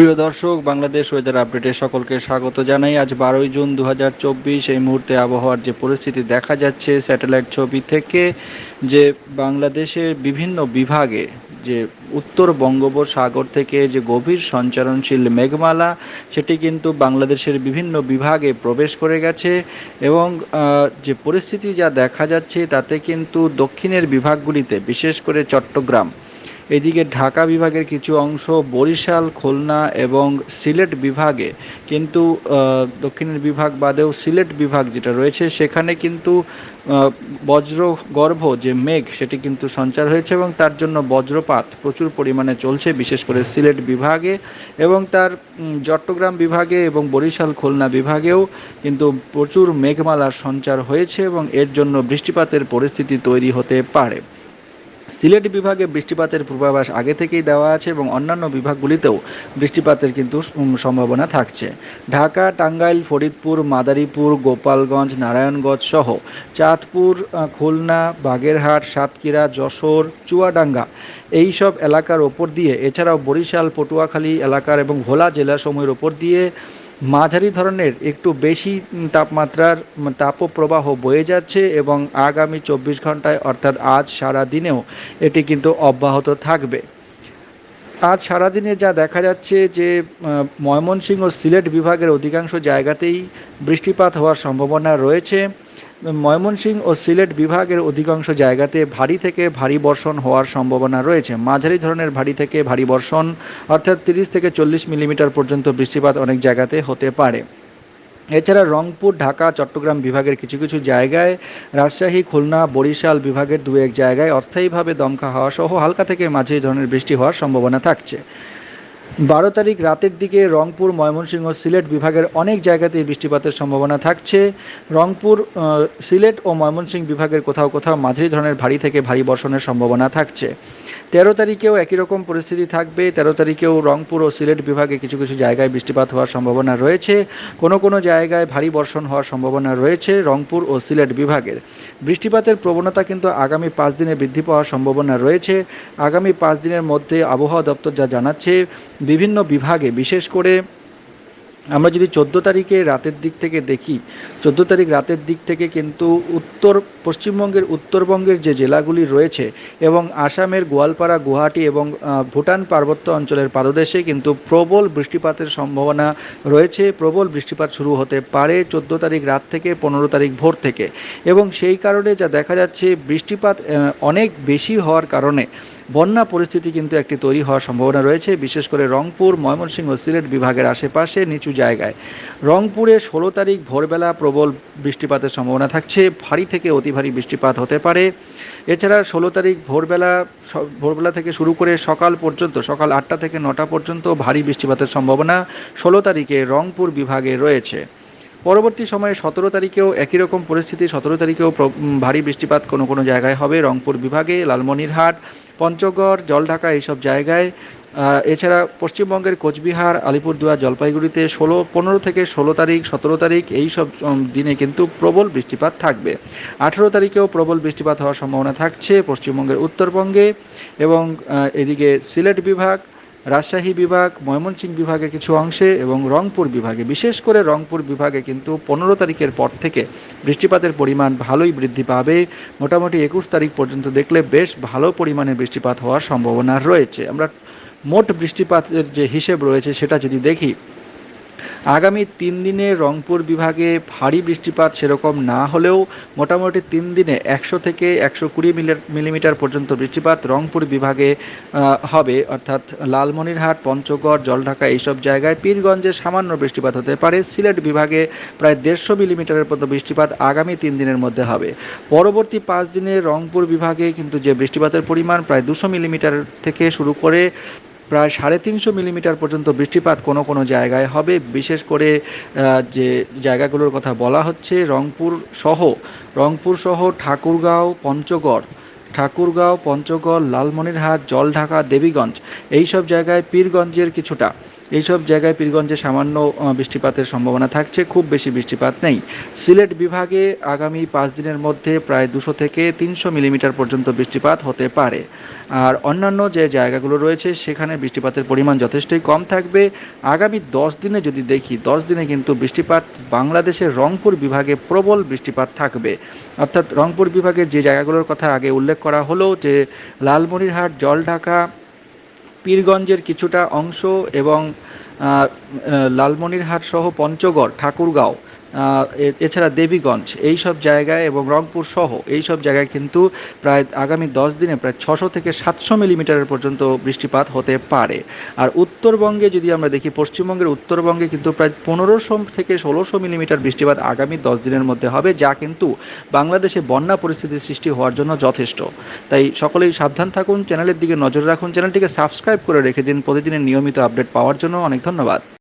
প্রিয় দর্শক, বাংলাদেশ ওয়েদার আপডেটে সকলকে স্বাগত জানাই। আজ বারোই জুন দু হাজার চব্বিশ, এই মুহূর্তে আবহাওয়ার যে পরিস্থিতি দেখা যাচ্ছে স্যাটেলাইট ছবি থেকে, যে বাংলাদেশের বিভিন্ন বিভাগে, যে উত্তর বঙ্গোপসাগর থেকে যে গভীর সঞ্চারণশীল মেঘমালা, সেটি কিন্তু বাংলাদেশের বিভিন্ন বিভাগে প্রবেশ করে গেছে এবং যে পরিস্থিতি যা দেখা যাচ্ছে তাতে কিন্তু দক্ষিণের বিভাগগুলিতে, বিশেষ করে চট্টগ্রাম। এদিকে ঢাকা বিভাগের কিছু অংশ বরিশাল, খুলনা এবং সিলেট বিভাগে, কিন্তু দক্ষিণের বিভাগ বাদেও সিলেট বিভাগ যেটা রয়েছে, সেখানে কিন্তু বজ্র গর্ভ যে মেঘ, সেটি কিন্তু সঞ্চার হয়েছে এবং তার জন্য বজ্রপাত প্রচুর পরিমাণে চলছে, বিশেষ করে সিলেট বিভাগে এবং তার চট্টগ্রাম বিভাগে এবং বরিশাল, খুলনা বিভাগেও কিন্তু প্রচুর মেঘমালার সঞ্চার হয়েছে এবং এর জন্য বৃষ্টিপাতের পরিস্থিতি তৈরি হতে পারে। সিলেট বিভাগে বৃষ্টিপাতের পূর্বাভাস আগে থেকেই দেওয়া আছে এবং অন্যান্য বিভাগগুলিতেও বৃষ্টিপাতের কিন্তু সম্ভাবনা থাকছে। ঢাকা, টাঙ্গাইল, ফরিদপুর, মাদারীপুর, গোপালগঞ্জ, নারায়ণগঞ্জ সহ চাঁদপুর খুলনা, বাগেরহাট, সাতক্ষীরা, যশোর, চুয়াডাঙ্গা এই সব এলাকার ওপর দিয়ে, এছাড়াও বরিশাল, পটুয়াখালী এলাকার এবং ভোলা জেলাসমূহের ওপর দিয়ে মাঝারি ধরনের একটু বেশি তাপমাত্রার তাপপ্রবাহ বয়ে যাচ্ছে এবং আগামী চব্বিশ ঘন্টায় অর্থাৎ আজ সারা দিনেও এটি কিন্তু অব্যাহত থাকবে। আজ সারাদিনে যা দেখা যাচ্ছে যে ময়মনসিংহ ও সিলেট বিভাগের অধিকাংশ জায়গাতেই বৃষ্টিপাত হওয়ার সম্ভাবনা রয়েছে। ময়মনসিংহ ও সিলেট বিভাগের অধিকাংশ জায়গাতে ভারী থেকে ভারী বর্ষণ হওয়ার সম্ভাবনা রয়েছে। মাঝারি ধরনের ভারী থেকে ভারী বর্ষণ, অর্থাৎ তিরিশ থেকে চল্লিশ মিলিমিটার পর্যন্ত বৃষ্টিপাত অনেক জায়গাতে হতে পারে। এছাড়া রংপুর, ঢাকা, চট্টগ্রাম বিভাগের কিছু কিছু জায়গায় রাজশাহী, খুলনা, বরিশাল বিভাগের দু এক জায়গায় অস্থায়ীভাবে দমকা হাওয়া সহ হালকা থেকে মাঝারি ধরনের বৃষ্টি হওয়ার সম্ভাবনা থাকছে। বারো তারিখ রাতের দিকে রংপুর, ময়মনসিংহ সিলেট বিভাগের অনেক জায়গাতেই বৃষ্টিপাতের সম্ভাবনা থাকছে। রংপুর সিলেট ও ময়মনসিংহ বিভাগের কোথাও কোথাও মাঝারি ধরনের ভারী থেকে ভারী বর্ষণের সম্ভাবনা থাকছে। তেরো তারিখেও একই রকম পরিস্থিতি থাকবে। তেরো তারিখেও রংপুর ও সিলেট বিভাগে কিছু কিছু জায়গায় বৃষ্টিপাত হওয়ার সম্ভাবনা রয়েছে। কোনো কোনো জায়গায় ভারী বর্ষণ হওয়ার সম্ভাবনা রয়েছে রংপুর ও সিলেট বিভাগের। বৃষ্টিপাতের প্রবণতা কিন্তু আগামী পাঁচ দিনে বৃদ্ধি পাওয়ার সম্ভাবনা রয়েছে। আগামী পাঁচ দিনের মধ্যে আবহাওয়া দপ্তর যা জানাচ্ছে বিভিন্ন বিভাগে, বিশেষ করে আমরা যদি চোদ্দ তারিখে রাতের দিক থেকে দেখি, চোদ্দ তারিখ রাতের দিক থেকে কিন্তু উত্তর, পশ্চিমবঙ্গের উত্তরবঙ্গের যে জেলাগুলি রয়েছে এবং আসামের গোয়ালপাড়া, গুয়াহাটি এবং ভুটান পার্বত্য অঞ্চলের পাদদেশে কিন্তু প্রবল বৃষ্টিপাতের সম্ভাবনা রয়েছে। প্রবল বৃষ্টিপাত শুরু হতে পারে চোদ্দ তারিখ রাত থেকে পনেরো তারিখ ভোর থেকে এবং সেই কারণে যা দেখা যাচ্ছে, বৃষ্টিপাত অনেক বেশি হওয়ার কারণে বন্যা পরিস্থিতি কিন্তু একটি তৈরি হওয়ার সম্ভাবনা রয়েছে, বিশেষ করে রংপুর, ময়মনসিংহ সিলেট বিভাগের আশেপাশে নিচু জায়গায়। রংপুরে ষোলো তারিখ ভোরবেলা প্রবল বৃষ্টিপাতের সম্ভাবনা থাকছে, ভারী থেকে অতি ভারী বৃষ্টিপাত হতে পারে। এছাড়া ষোলো তারিখ ভোরবেলা ভোরবেলা থেকে শুরু করে সকাল পর্যন্ত, সকাল আটটা থেকে নটা পর্যন্ত ভারী বৃষ্টিপাতের সম্ভাবনা ষোলো তারিখে রংপুর বিভাগে রয়েছে। পরবর্তী সময়ে সতেরো তারিখেও একই রকম পরিস্থিতি, সতেরো তারিখেও ভারী বৃষ্টিপাত কোনো কোনো জায়গায় হবে। রংপুর বিভাগে, লালমনিরহাট পঞ্চগড়, জলঢাকা এইসব জায়গায় এছাড়া পশ্চিমবঙ্গের কোচবিহার, আলিপুরদুয়ার, জলপাইগুড়িতে ষোলো, পনেরো থেকে ষোলো তারিখ, সতেরো তারিখ এই সব দিনে কিন্তু প্রবল বৃষ্টিপাত থাকবে। আঠেরো তারিখেও প্রবল বৃষ্টিপাত হওয়ার সম্ভাবনা থাকছে পশ্চিমবঙ্গের উত্তরবঙ্গে এবং এদিকে সিলেট বিভাগ রাজশাহী বিভাগ, ময়মনসিংহ বিভাগের কিছু অংশে এবং রংপুর বিভাগে। বিশেষ করে রংপুর বিভাগে কিন্তু পনেরো তারিখের পর থেকে বৃষ্টিপাতের পরিমাণ ভালোই বৃদ্ধি পাবে। মোটামুটি একুশ তারিখ পর্যন্ত দেখলে বেশ ভালো পরিমাণে বৃষ্টিপাত হওয়ার সম্ভাবনা রয়েছে। আমরা মোট বৃষ্টিপাতের যে হিসেব রয়েছে সেটা যদি দেখি আগামী তিন দিনে রংপুর বিভাগে ভারী বৃষ্টিপাত সেরকম না হলেও মোটামুটি তিন দিনে একশো থেকে একশো কুড়ি মিলিমিটার পর্যন্ত বৃষ্টিপাত রংপুর বিভাগে হবে। অর্থাৎ লালমনিরহাট, পঞ্চগড়, জলঢাকা এইসব জায়গায় পীরগঞ্জে সামান্য বৃষ্টিপাত হতে পারে। সিলেট বিভাগে প্রায় দেড়শো মিলিমিটারের মতো বৃষ্টিপাত আগামী তিন দিনের মধ্যে হবে। পরবর্তী পাঁচ দিনে রংপুর বিভাগে কিন্তু যে বৃষ্টিপাতের পরিমাণ প্রায় দুশো মিলিমিটার থেকে শুরু করে প্রায় সাড়ে তিনশো মিলিমিটার পর্যন্ত বৃষ্টিপাত কোনো কোনো জায়গায় হবে। বিশেষ করে যে জায়গাগুলোর কথা বলা হচ্ছে, রংপুর সহ রংপুর সহ ঠাকুরগাঁও, পঞ্চগড় ঠাকুরগাঁও, পঞ্চগড়, লালমনিরহাট, জলঢাকা, দেবীগঞ্জ, এইসব জায়গায় পীরগঞ্জের কিছুটা। এইসব জায়গায় পীরগঞ্জে সামান্য বৃষ্টিপাতের সম্ভাবনা থাকছে, খুব বেশি বৃষ্টিপাত নেই। সিলেট বিভাগে আগামী পাঁচ দিনের মধ্যে প্রায় দুশো থেকে তিনশো মিলিমিটার পর্যন্ত বৃষ্টিপাত হতে পারে। আর অন্যান্য যে জায়গাগুলো রয়েছে, সেখানে বৃষ্টিপাতের পরিমাণ যথেষ্টই কম থাকবে। আগামী দশ দিনে যদি দেখি, দশ দিনে কিন্তু বৃষ্টিপাত বাংলাদেশের রংপুর বিভাগে প্রবল বৃষ্টিপাত থাকবে। অর্থাৎ রংপুর বিভাগের যে জায়গাগুলোর কথা আগে উল্লেখ করা হলো, যে লালমনিরহাট, জলঢাকা পীরগঞ্জের কিছুটা অংশ এবং লালমনিরহাট সহ পঞ্চগড় ঠাকুরগাঁও। এছাড়া দেবীগঞ্জ এই সব জায়গায় এবং রংপুর সহ এই সব জায়গায় কিন্তু প্রায় আগামী দশ দিনে প্রায় ছশো থেকে সাতশো মিলিমিটারের পর্যন্ত বৃষ্টিপাত হতে পারে। আর উত্তরবঙ্গে যদি আমরা দেখি, পশ্চিমবঙ্গের উত্তরবঙ্গে কিন্তু প্রায় পনেরোশো থেকে ষোলোশো মিলিমিটার বৃষ্টিপাত আগামী দশ দিনের মধ্যে হবে, যা কিন্তু বাংলাদেশে বন্যা পরিস্থিতির সৃষ্টি হওয়ার জন্য যথেষ্ট। তাই সকলেই সাবধান থাকুন, চ্যানেলের দিকে নজর রাখুন, চ্যানেলটিকে সাবস্ক্রাইব করে রেখে দিন। প্রতিদিনের নিয়মিত আপডেট পাওয়ার জন্য অনেক ধন্যবাদ।